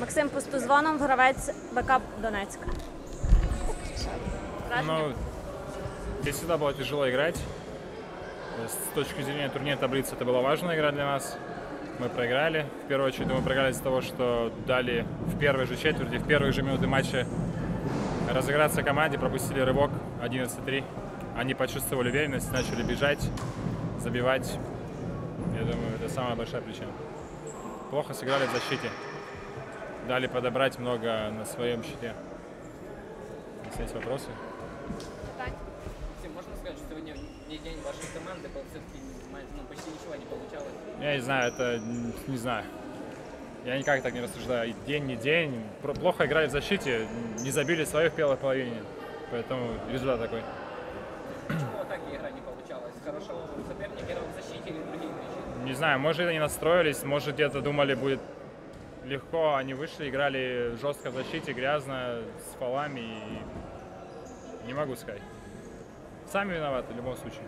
Максим Пустузвоном, гравець БК. Враження? Ну, здесь всегда было тяжело играть. С точки зрения турнира таблицы это была важная игра для нас. Мы проиграли. В первую очередь мы проиграли из-за того, что дали в первой же четверти, в первые же минуты матча разыграться команде, пропустили рывок 11-3. Они почувствовали уверенность, начали бежать, забивать. Я думаю, это самая большая причина. Плохо сыграли в защите. Дали подобрать много на своем щите. Если есть вопросы. Максим, можно сказать, что сегодня не день вашей команды, был все-таки ну, почти ничего не получалось. Я не знаю, это не знаю. Я никак так не рассуждаю. День не день. Про- Плохо играли в защите, не забили свою в первой половине. Поэтому результат такой. Почему в атаке игра не получалась? Хорошо соперник играл в защите или другие причины? Не знаю, может они настроились, может где-то думали будет легко. Они вышли, играли жестко в защите, грязно, с фолами. И... Не могу сказать. Сами виноваты в любом случае.